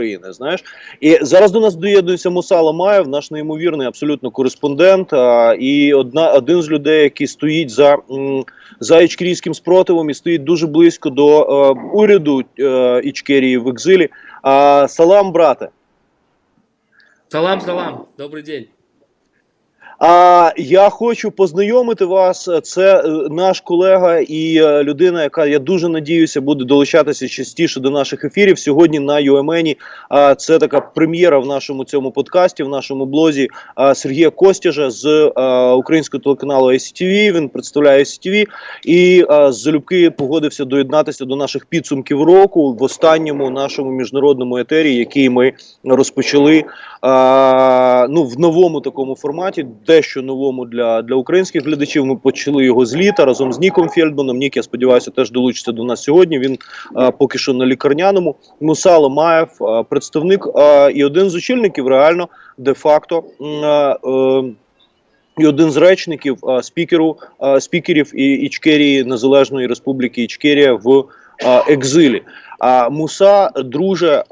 України. Знаєш, і зараз до нас доєднується Мусала Маєв, наш неймовірний абсолютно кореспондент. А, і одна один з людей, який стоїть за, за ічкерійським спротивом і стоїть дуже близько до а, уряду а, Ічкерії в екзилі. А, салам, брате. Салам, салам, добрий день. А я хочу познайомити вас. Це е, наш колега і е, людина, яка я дуже надіюся буде долучатися частіше до наших ефірів. Сьогодні на UMN. А це така прем'єра в нашому цьому подкасті, в нашому блозі Сергія Костяжа з українського телеканалу ICTV. Він представляє ICTV і залюбки погодився доєднатися до наших підсумків року в останньому нашому міжнародному етері, який ми розпочали ну в новому такому форматі, дещо новому для, для українських глядачів. Ми почали його з літа разом з Ніком Фельдманом. Нік, я сподіваюся, теж долучиться до нас сьогодні. Він а, поки що на лікарняному. Мусало Маєв, а, представник а, і один з очільників, реально де-факто. е, і один з речників а, спікеру а, спікерів і Ічкерії Незалежної Республіки Ічкерія в екзилі. А Муса, друже,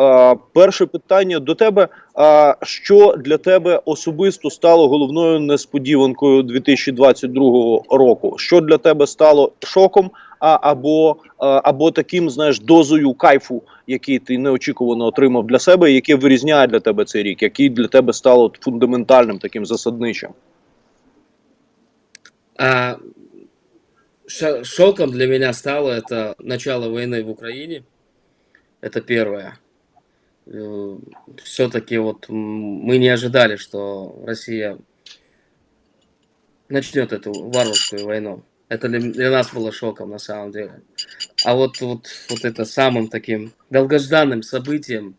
перше питання до тебе. А що для тебе особисто стало головною несподіванкою 2022 року? Що для тебе стало шоком? А або, або таким, знаєш, дозою кайфу, який ти неочікувано отримав для себе, яке вирізняє для тебе цей рік, який для тебе стало фундаментальним таким засадничим? А, шоком для меня стало это начало войны в Украине. Это первое. Все-таки вот мы не ожидали, что Россия начнет эту варварскую войну. Это для, для нас было шоком на самом деле. А вот, вот, вот это самым таким долгожданным событием,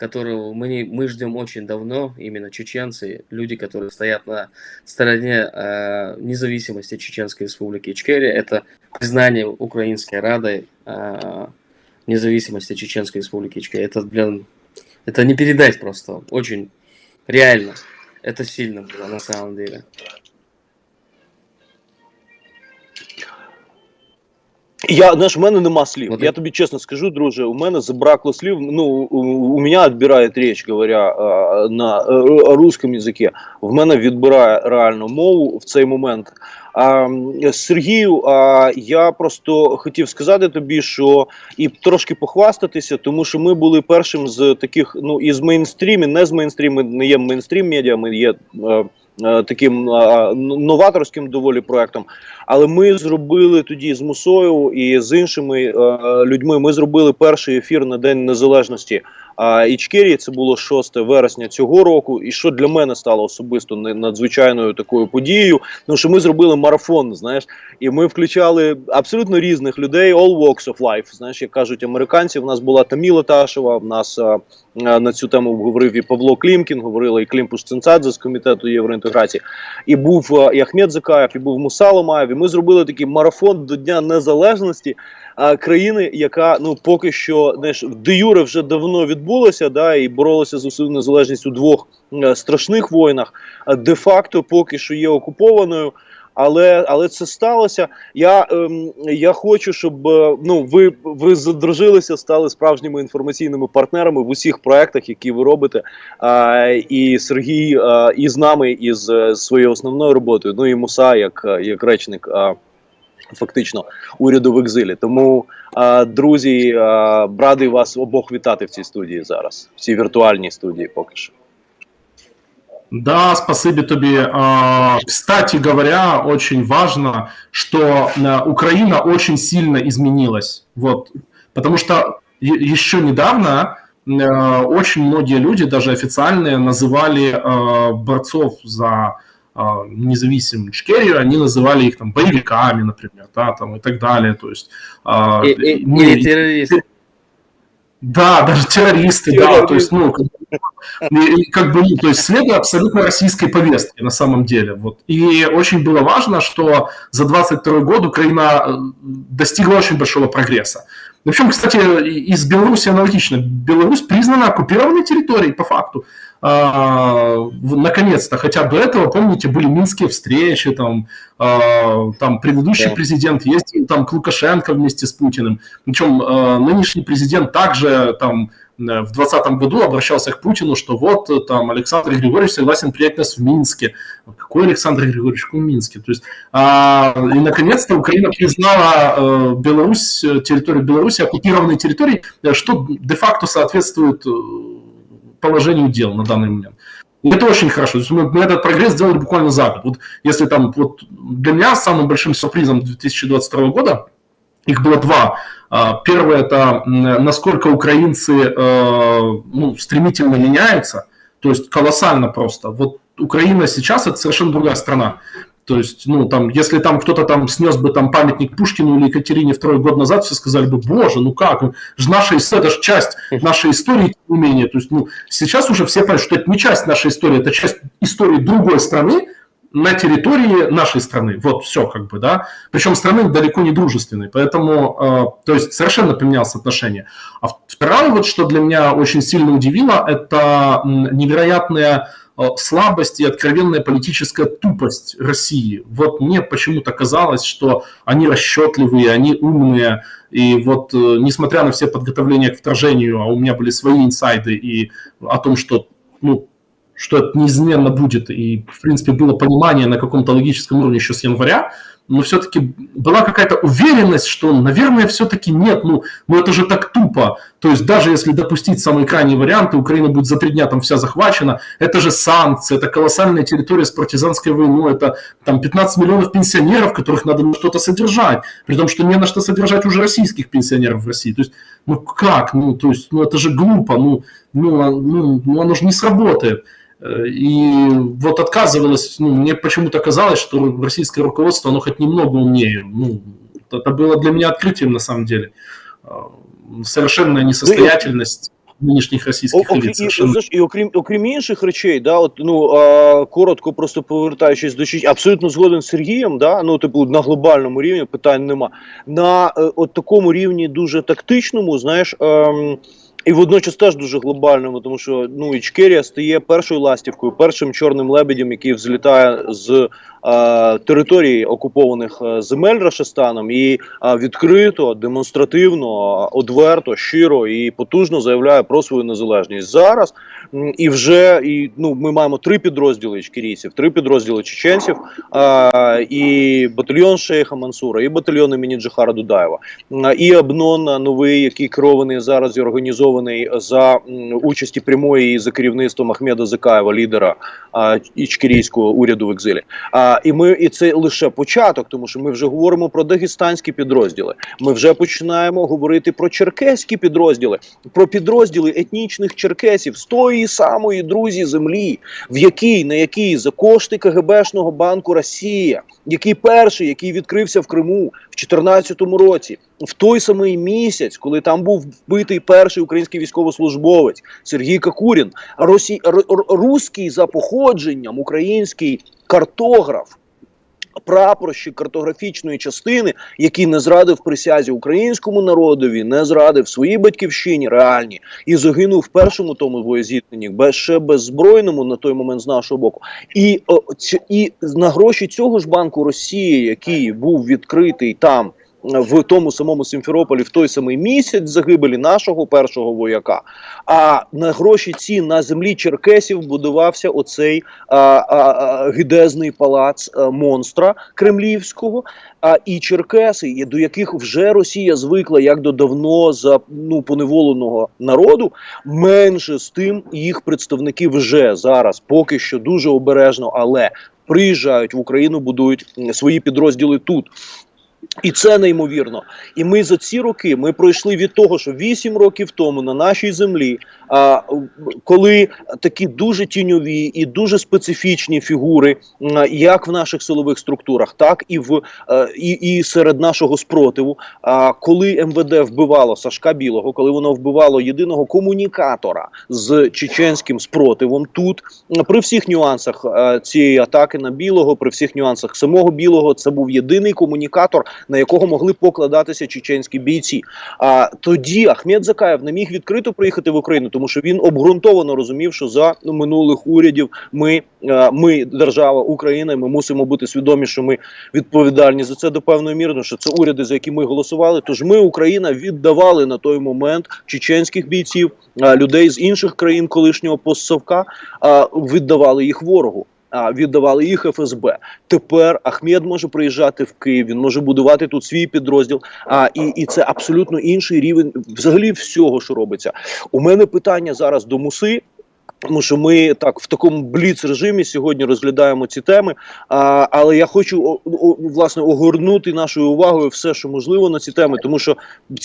которого мы, мы ждем очень давно, именно чеченцы, люди, которые стоят на стороне э, независимости Чеченской Республики Ичкерия, это признание Украинской Рады э, независимости Чеченской Республики Ичкерия. Это, блин, это не передать просто. Очень реально. Это сильно было на самом деле. Я знаєш, у мене нема слів. От я я- тобі чесно скажу, друже. У мене забракло слів. Ну у, у мене відбирає річ, говоря на е, русском язикі. В мене відбирає реально мову в цей момент. А, Сергію, а, я просто хотів сказати тобі, що і трошки похвастатися, тому що ми були першим з таких, ну із мейнстрімів, не з мейнстрім, не є мейнстрім медіа, ми є. Е, е, Таким новаторським доволі проектом, але ми зробили тоді з Мусою і з іншими е, людьми. Ми зробили перший ефір на День Незалежності а, Ічкерії. Це було 6 вересня цього року. І що для мене стало особисто надзвичайною такою подією, тому що ми зробили марафон, знаєш, і ми включали абсолютно різних людей, all walks of life. Знаєш, як кажуть американці. В нас була Таміла Ташева, в нас а, на цю тему говорив і Павло Клімкін, говорила і Клімпуш Цинцадзе з комітету євроінтеграції. І був і Ахмед Закаєв, і був Муса Ломаєв. І ми зробили такий марафон до Дня Незалежності а, країни, яка ну поки що знаєш, де юре вже давно відбулася, да, і боролася за свою незалежність у двох е, страшних воїнах. А де-факто поки що є окупованою. Але але це сталося. Я ем, я хочу, щоб е, ну ви ви задружилися, стали справжніми інформаційними партнерами в усіх проектах, які ви робите. А, і Сергій а, і з нами, і з е, своєю основною роботою. Ну і Муса, як, е, як речник. А, Фактично уряду в екзилі. Тому, а, друзі, а, радий вас обох вітати в цій студії зараз, в цій віртуальній студії поки що. Да, спасибо тебе. А, Кстати говоря, очень важно, что а, Украина очень сильно изменилась. Вот. Потому что е- еще недавно а, очень многие люди, даже официальные, называли а, борцов за а, независимую Ичкерию, они называли их там боевиками, например, да, там и так далее. То есть, а, И- и- ну, или террористы. да, даже террористы, да, то есть, ну, как, бы, ну, то есть, следуя абсолютно российской повестке на самом деле, вот. И очень было важно, что за 22 год Украина э, достигла очень большого прогресса. Причем, кстати, и- из Беларуси аналогично. Беларусь признана оккупированной территорией по факту. А, наконец-то, хотя до этого, помните, были минские встречи, там, а, там предыдущий Да. президент ездил там к Лукашенко вместе с Путиным. Причем э, нынешний президент также там э, в 2020 году обращался к Путину, что вот э, там Александр Григорьевич согласен принять нас в Минске. Какой Александр Григорьевич, в Минске? То есть, а, и наконец-то Украина признала э, Беларусь, э, территорию Беларуси оккупированной территорией, что де-факто соответствует положению дел на данный момент. И это очень хорошо. Мы, мы этот прогресс сделали буквально за год. Вот если там вот для меня самым большим сюрпризом 2022 года их было два. А, Первое это насколько украинцы э, ну, стремительно меняются, то есть колоссально просто. Вот Украина сейчас это совершенно другая страна. То есть, ну, там, если там кто-то там снес бы там памятник Пушкину или Екатерине второй год назад, все сказали бы, боже, ну как, ну, же наша история, это же часть нашей истории, тем не. То есть, ну, сейчас уже все понимают, что это не часть нашей истории, это часть истории другой страны на территории нашей страны. Вот, все как бы, да. Причем страны далеко не дружественной, поэтому, э, то есть, совершенно поменялось отношение. А второе, вот, что для меня очень сильно удивило, это невероятная слабость и откровенная политическая тупость России. Вот мне почему-то казалось, что они расчетливые, они умные, и вот э, несмотря на все подготовления к вторжению, а у меня были свои инсайды и о том, что ну, что это неизменно будет, и, в принципе, было понимание на каком-то логическом уровне еще с января, но все-таки была какая-то уверенность, что, наверное, все-таки нет, ну, ну это же так тупо. То есть даже если допустить самые крайние варианты, Украина будет за три дня там вся захвачена, это же санкции, это колоссальная территория с партизанской войной, это там 15 миллионов пенсионеров, которых надо на что-то содержать, при том, что не на что содержать уже российских пенсионеров в России. То есть, ну как, ну, то есть, ну это же глупо, ну, ну, а- ну, ну оно же не сработает. Э, И вот отказывалось, ну, мне почему-то казалось, что российское руководство, оно хоть немного умнее. Ну, это было для меня открытием на самом деле. Э, Совершенная несостоятельность нинішніх О- російських окрім, еліт. і, Совершенно. знаєш, і окрім, окрім інших речей, да, от, ну, а, коротко просто повертаючись до Чеч- абсолютно згоден з Сергієм, да, ну, типу, на глобальному рівні питань нема. На е, от такому рівні дуже тактичному, знаєш, ем, і водночас теж дуже глобальному, тому що ну, Ічкерія стає першою ластівкою, першим чорним лебедем, який взлітає з території окупованих е, земель Рашистаном і е, відкрито, демонстративно, е, одверто, щиро і потужно заявляє про свою незалежність зараз. І вже і ну ми маємо три підрозділи ічкерійців, три підрозділи чеченців, е, і батальйон Шейха Мансура, і батальйон імені Джахара Дудаєва, і Абнон е, новий, який керований зараз і організований за участі прямої і за керівництвом Ахмеда Закаєва, лідера е, ічкерійського уряду в екзилі. А, і ми і це лише початок, тому що ми вже говоримо про дагестанські підрозділи. Ми вже починаємо говорити про черкеські підрозділи, про підрозділи етнічних черкесів з тої самої друзі землі, в якій на якій за кошти КГБшного банку Росія, який перший, який відкрився в Криму в 2014 році, в той самий місяць, коли там був вбитий перший український військовослужбовець Сергій Какурін, росі... руський за походженням український картограф. Прапорщик картографічної частини, який не зрадив присязі українському народові, не зрадив своїй батьківщині реальні і загинув в першому тому боєзіткненні, без ще беззбройному на той момент з нашого боку. І, і на гроші цього ж банку Росії, який був відкритий там. Е, В тому самому Сімферополі в той самий місяць загибелі нашого першого вояка. А на гроші ці на землі черкесів будувався оцей а, а, а, гідезний палац а, монстра кремлівського. А і черкеси, до яких вже Росія звикла як до давно за ну поневоленого народу, менше з тим їх представники вже зараз поки що дуже обережно, але приїжджають в Україну, будують свої підрозділи тут. І це неймовірно. І ми за ці роки ми пройшли від того, що 8 років тому на нашій землі, а, коли такі дуже тіньові і дуже специфічні фігури, м, як в наших силових структурах, так і в е, і, і серед нашого спротиву, а коли МВД вбивало Сашка Білого, коли воно вбивало єдиного комунікатора з чеченським спротивом, тут при всіх нюансах е, цієї атаки на білого, при всіх нюансах самого білого, це був єдиний комунікатор на якого могли покладатися чеченські бійці. А тоді Ахмед Закаєв не міг відкрито приїхати в Україну, тому що він обґрунтовано розумів, що за ну, минулих урядів ми, е, ми держава Україна, ми мусимо бути свідомі, що ми відповідальні за це до певної міри, що це уряди, за які ми голосували. Тож ми, Україна, віддавали на той момент чеченських бійців, людей з інших країн колишнього постсовка, віддавали їх ворогу. Віддавали їх ФСБ. Тепер Ахмед може приїжджати в Київ. Він може будувати тут свій підрозділ. А і, і це абсолютно інший рівень взагалі всього, що робиться. У мене питання зараз до Муси. Тому що ми так в такому бліц режимі сьогодні розглядаємо ці теми. А, але я хочу о, о, власне огорнути нашою увагою все, що можливо на ці теми, тому що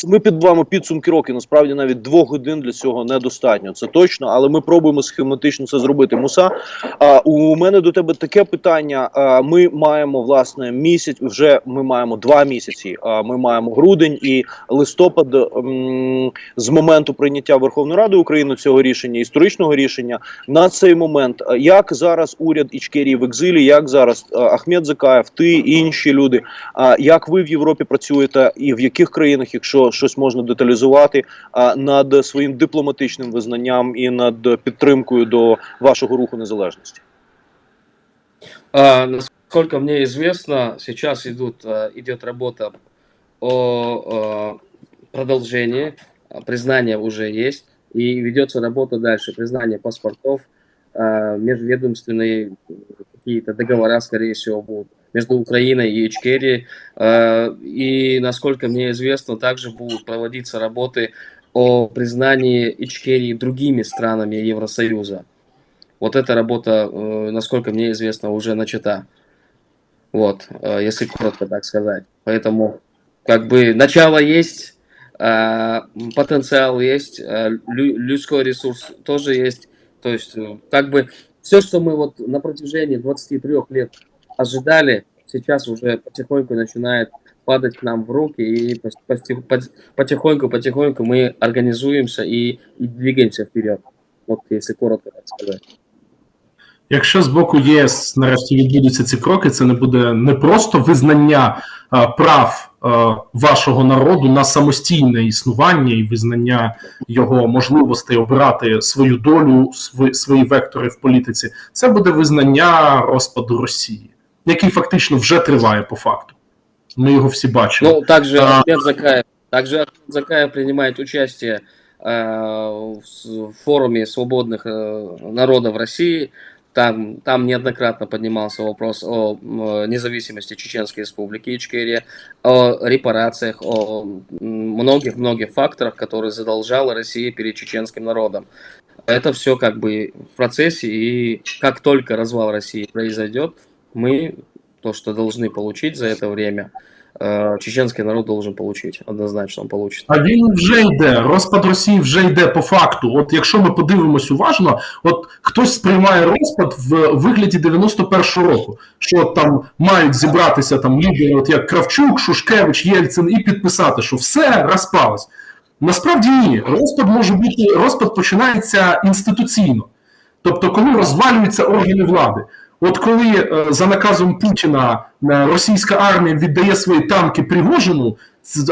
ми підбиваємо підсумки роки. Насправді навіть двох годин для цього недостатньо. Це точно, але ми пробуємо схематично це зробити. Муса, а у мене до тебе таке питання. А, ми маємо власне місяць. Вже ми маємо два місяці. А ми маємо грудень і листопад м, з моменту прийняття Верховної Ради України цього рішення, історичного рішення на цей момент. Як зараз уряд Ічкерії в екзилі, як зараз Ахмед Закаєв, ти інші люди. А як ви в Європі працюєте, і в яких країнах, якщо щось можна деталізувати, над своїм дипломатичним визнанням і над підтримкою до вашого руху незалежності? А, насколько мне известно, сейчас идут, идет работа о, а, продолжении, признание уже есть, и ведется работа дальше, признание паспортов, а, межведомственные какие-то договора, скорее всего, будут между Украиной и Ичкерией. А, И, насколько мне известно, также будут проводиться работы о признании Ичкерии другими странами Евросоюза. Вот эта работа, э, насколько мне известно, уже начата. Вот, э, если коротко так сказать. Поэтому, как бы, начало есть, потенциал есть, а, лю- людской ресурс тоже есть. То есть, э, как бы, все, что мы вот на протяжении 23 лет ожидали, сейчас уже потихоньку начинает падать к нам в руки, и пос- пости- пот- потихоньку-потихоньку мы организуемся и, и двигаемся вперед. Вот если коротко так сказать. Якщо з боку ЄС нарешті відбудуться ці кроки, це не буде не просто визнання а, прав а, вашого народу на самостійне існування і визнання його можливостей обирати свою долю, свої, свої вектори в політиці. Це буде визнання розпаду Росії, який фактично вже триває по факту. Ми його всі бачимо. Ну, также А. Ахмед Закаев, также Ахмед Закаев принимает участие э, в с- в форуме свободных э, народов России. Там, там неоднократно поднимался вопрос о независимости Чеченской Республики Ичкерия, о репарациях, о многих-многих факторах, которые задолжала Россия перед чеченским народом. Это все как бы в процессе, и как только развал России произойдет, мы то, что должны получить за это время, э, чеченский народ должен получить. Однозначно он получит. А він вже йде. Розпад Росії вже йде по факту. От якщо ми подивимось уважно, от хтось сприймає розпад в вигляді 91-го року, що там мають зібратися там лідери, от як Кравчук, Шушкевич, Єльцин, і підписати, що все розпалось. Насправді ні, розпад може бути, розпад починається інституційно. Тобто, коли розвалюються органи влади. От коли е, за наказом Путіна е, російська армія віддає свої танки Пригожину,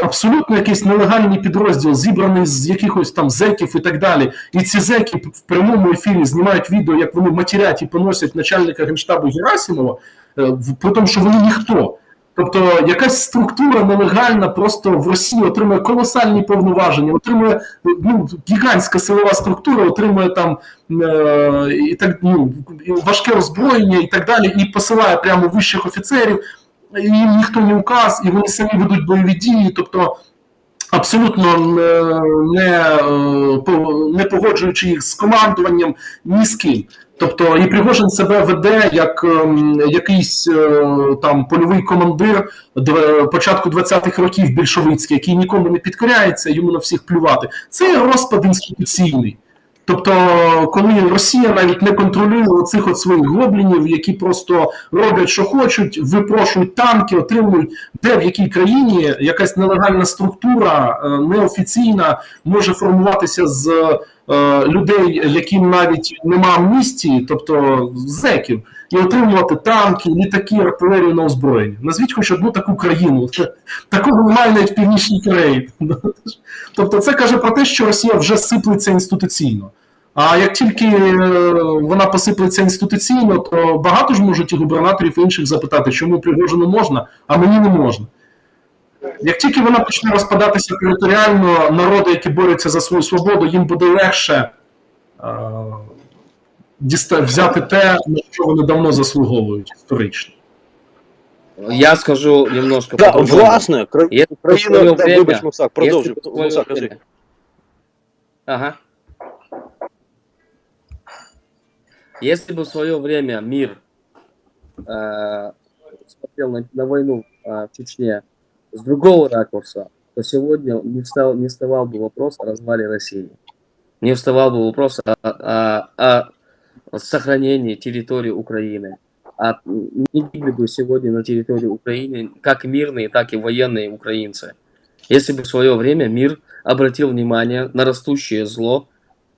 абсолютно якийсь нелегальний підрозділ, зібраний з якихось там зеків і так далі. І ці зеки в прямому ефірі знімають відео, як вони матерять і поносять начальника генштабу Герасимова, е, при тому, що вони ніхто. Тобто якась структура нелегальна просто в Росії отримує колосальні повноваження, отримує ну, гігантська силова структура, отримує там е, і так ну, важке озброєння і так далі, і посилає прямо вищих офіцерів, і їм ніхто не указ, і вони самі ведуть бойові дії. Тобто абсолютно не, не, е, не погоджуючи їх з командуванням ні з ким. Тобто і Пригожин себе веде як ем, якийсь е, там польовий командир дв- початку 20-х років більшовицький, який нікому не підкоряється, йому на всіх плювати. Це розпад інституційний. Тобто, коли Росія навіть не контролює оцих от своїх гоблінів, які просто роблять, що хочуть, випрошують танки, отримують, де в якій країні якась нелегальна структура е, неофіційна може формуватися з людей, яким навіть нема амністії, тобто зеків, і отримувати танки, літаки, артилерію на озброєння. Назвіть хоч одну таку країну. Такого немає навіть в Північній Кореї. Тобто, це каже про те, що Росія вже сиплеться інституційно. А як тільки е, вона посиплеться інституційно, то багато ж можуть і губернаторів і інших запитати, чому Пригожину можна, а мені не можна. Як тільки вона почне розпадатися територіально, народи, які борються за свою свободу, їм буде легше е, діста- взяти те, на що вони давно заслуговують історично. Я скажу немножко Да, по-другому. власне, кра- Если бы в країна, свое да, время- вибач, Мусак, продовжуй. Если бы в свое Мусак, кажи. время- Ага. Если бы в свое время мир э, смотрел на, на войну э, в Чечне с другого ракурса, то сегодня не, встал, не вставал бы вопрос о развале России. Не вставал бы вопрос о, о- о сохранении территории Украины. А не гибли бы сегодня на территории Украины как мирные, так и военные украинцы. Если бы в свое время мир обратил внимание на растущее зло,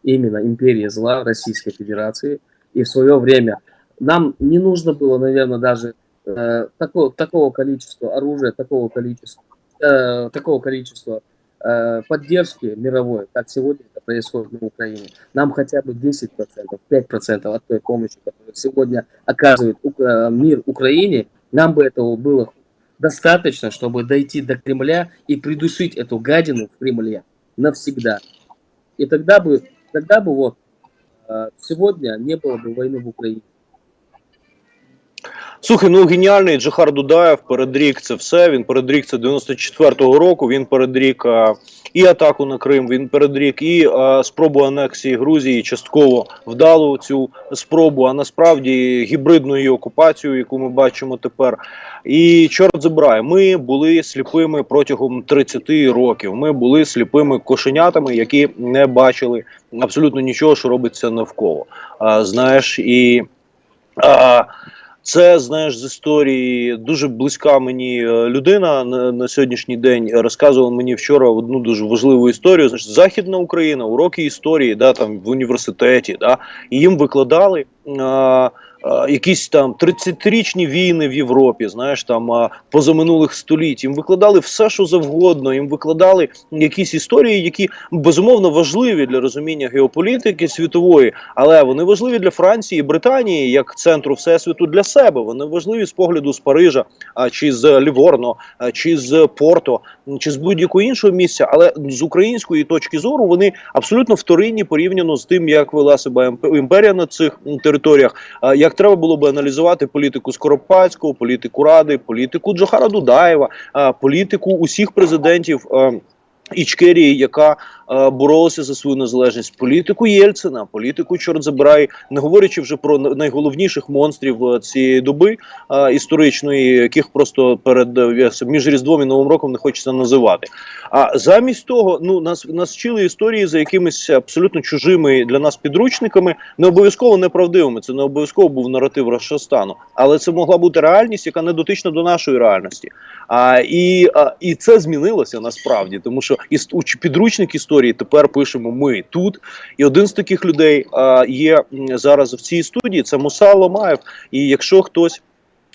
именно империи зла Российской Федерации, и в свое время нам не нужно было, наверное, даже э, такого, такого количества оружия, такого количества, э, такого количества э, поддержки мировой, как сегодня это происходит на Украине. Нам хотя бы 10%, 5% от той помощи, которую сегодня оказывает э, мир Украине, нам бы этого было достаточно, чтобы дойти до Кремля и придушить эту гадину в Кремле навсегда. И тогда бы, тогда бы вот э, сегодня не было бы войны в Украине. Слухай, ну геніальний Джахар Дудаєв передрік це все. Він передрік це 94-го року. Він передрік а, і атаку на Крим. Він передрік і а, спробу анексії Грузії, частково вдалу цю спробу, а насправді гібридну її окупацію, яку ми бачимо тепер. І чорт забирає, ми були сліпими протягом 30 років. Ми були сліпими кошенятами, які не бачили абсолютно нічого, що робиться навколо. А, знаєш, і. А, це знаєш з історії дуже близька мені е, людина на, на сьогоднішній день розказувала мені вчора одну дуже важливу історію. Значить, Західна Україна, уроки історії, да там в університеті, да, і їм викладали. А, а, Якісь там 30-річні війни в Європі, знаєш, там позаминулих століть. Їм викладали все, що завгодно. Їм викладали якісь історії, які безумовно важливі для розуміння геополітики світової, але вони важливі для Франції і Британії як центру всесвіту для себе. Вони важливі з погляду з Парижа, а, чи з Ліворно, чи з Порто, чи з будь-якого іншого місця. Але з української точки зору вони абсолютно вторинні порівняно з тим, як вела себе імп- імперія на цих територіях. Як треба було би аналізувати політику Скоропадського, політику Ради, політику Джохара Дудаєва, політику усіх президентів. Ічкерії, яка е, боролася за свою незалежність, політику Єльцина, політику чорт забирай, не говорячи вже про найголовніших монстрів е, цієї доби е, історичної, яких просто перед е, між Різдвом і Новим роком не хочеться називати. А замість того, ну нас нас вчили історії за якимись абсолютно чужими для нас підручниками, не обов'язково неправдивими. Це не обов'язково був наратив Рашастану, але це могла бути реальність, яка не дотична до нашої реальності. А, і, а, і це змінилося насправді, тому що уч- підручник історії тепер пишемо ми тут. І один з таких людей є зараз в цій студії. Це Муса Ломаєв. І якщо хтось.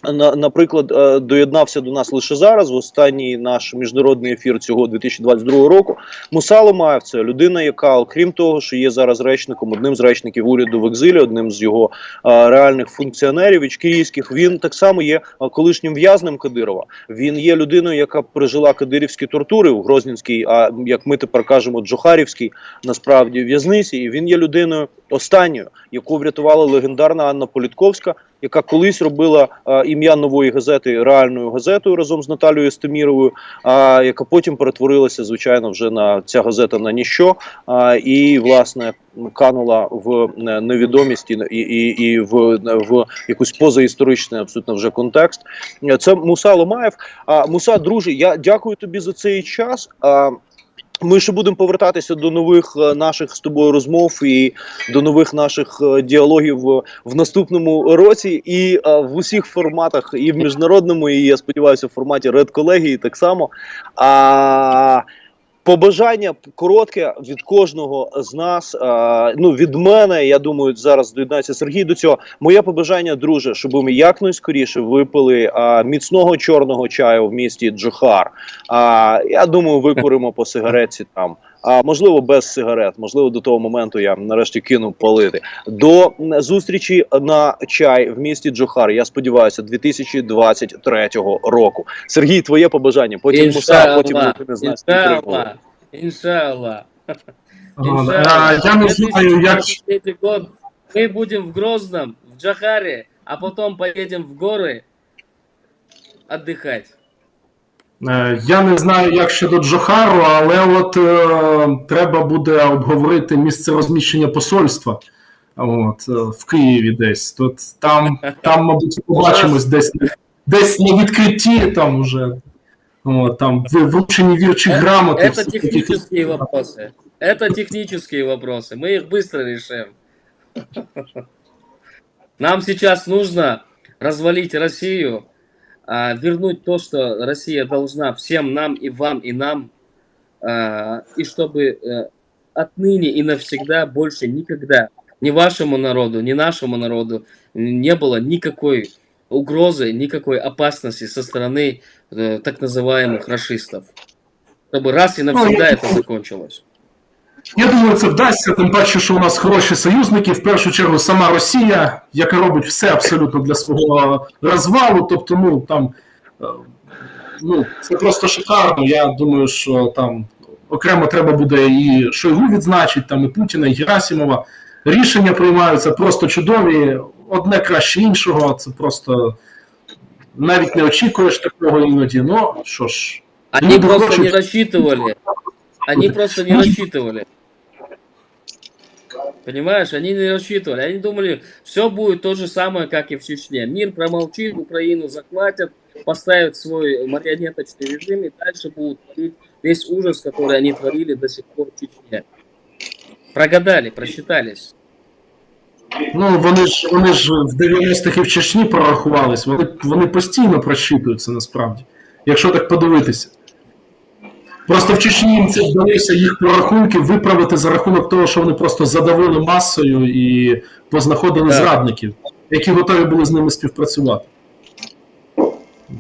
На, наприклад, е, доєднався до нас лише зараз, в останній наш міжнародний ефір цього 2022 року. Муса Ломаєв – це людина, яка, окрім того, що є зараз речником, одним з речників уряду в екзилі, одним з його е, реальних функціонерів ічкерійських, він так само є е, колишнім в'язнем Кадирова. Він є людиною, яка пережила кадирівські тортури у Грозненській, а як ми тепер кажемо, Джохарівській, насправді в'язниці. І він є людиною останньою, яку врятувала легендарна Анна Політковська, яка колись робила а, ім'я нової газети реальною газетою разом з Наталією Стеміровою, а яка потім перетворилася, звичайно, вже на ця газета на ніщо, а, і власне канула в е, невідомість і, і, і, в, в якусь позаісторичний абсолютно вже контекст. Е, Це Муса Ломаєв. А Муса, друже, я дякую тобі за цей час. А, ми ще будемо повертатися до нових е, наших з тобою розмов і до нових наших е, діалогів в, в наступному році, і е, в усіх форматах, і в міжнародному, і я сподіваюся, в форматі редколегії так само. А Побажання коротке від кожного з нас. А, ну від мене, я думаю, зараз доєднається Сергій до цього. Моє побажання, друже, щоб ми якнайскоріше випили а, міцного чорного чаю в місті Джохар. А я думаю, викуримо по сигареті там А можливо, без сигарет, можливо, до того моменту я нарешті кину палити. До м, зустрічі на чай в місті Джохар. Я сподіваюся, 2023 року. Сергій, твоє побажання. Потім Муса, потім Иншаллах, ти не знаєш. підтримували. иншаллах, иншаллах. А, Я не знаю, як 2023 год мы будем в Грозном, в Джахаре, а потом поедем в горы отдыхать. Е, Я не знаю, як щодо Джохару, але от е, треба буде обговорити місце розміщення посольства. От, е, в Києві десь. Тут там, там, мабуть, побачимось десь, десь на відкритті, там уже. От, там ви- вручені вірчі грамоти. Это всі такі- технические вопросы. Это технические вопросы. Мы их быстро решим. Нам сейчас нужно развалить Россию, А, вернуть то, что Россия должна всем нам и вам и нам, а, и чтобы э, отныне и навсегда больше никогда ни вашему народу, ни нашему народу не было никакой угрозы, никакой опасности со стороны э, так называемых расистов. Чтобы раз и навсегда я- это закончилось. Я думаю, це вдасться, тим паче, що у нас хороші союзники. В першу чергу сама Росія, яка робить все абсолютно для свого розвалу. Тобто, ну там е, ну це просто шикарно. Я думаю, що там окремо треба буде і Шойгу відзначити, там і Путіна, і Герасимова. Рішення приймаються просто чудові, одне краще іншого. Це просто навіть не очікуєш такого іноді. Ну що ж, Они просто не рассчитывали. Они просто не рассчитывали. Понимаешь, они не рассчитывали. Они думали, все будет то же самое, как и в Чечне. Мир промолчит, Украину захватят, поставят свой марионеточный режим и дальше будут творить весь ужас, который они творили до сих пор в Чечне. Прогадали, просчитались. Ну, вони ж вони ж в 90-х і в Чечні прорахувались, вони, вони постійно просчитуються насправді, якщо так подивитися. Просто в Чечні їм це вдалося їх прорахунки виправити за рахунок того, що вони просто задавили масою і познаходили Так. зрадників, які готові були з ними співпрацювати.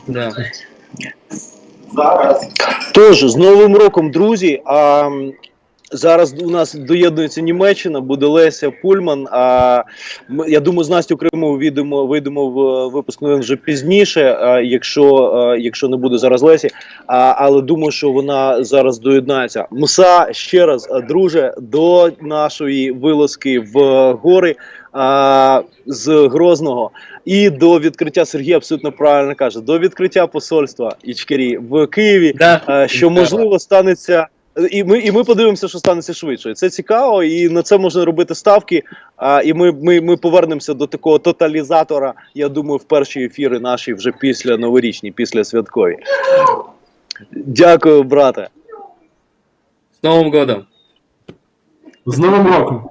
Да. Тож з Новим роком, друзі. А зараз у нас доєднується Німеччина, буде Леся Пульман. А я думаю, з Настю Кримову вийдемо, вийдемо в е, випуск новин вже пізніше, а, якщо, е, якщо не буде зараз Лесі. А, але думаю, що вона зараз доєднається. Муса ще раз, е, друже, до нашої вилазки в гори. А, з Грозного і до відкриття Сергій абсолютно правильно каже: до відкриття посольства Ічкері в Києві Да. е, що можливо станеться. І ми, і ми подивимося, що станеться швидше. Це цікаво, і на це можна робити ставки. А, і ми, ми, ми повернемося до такого тоталізатора. Я думаю, в перші ефіри наші вже після новорічні, після святкові. Дякую, брате. З Новим годом! З Новим роком!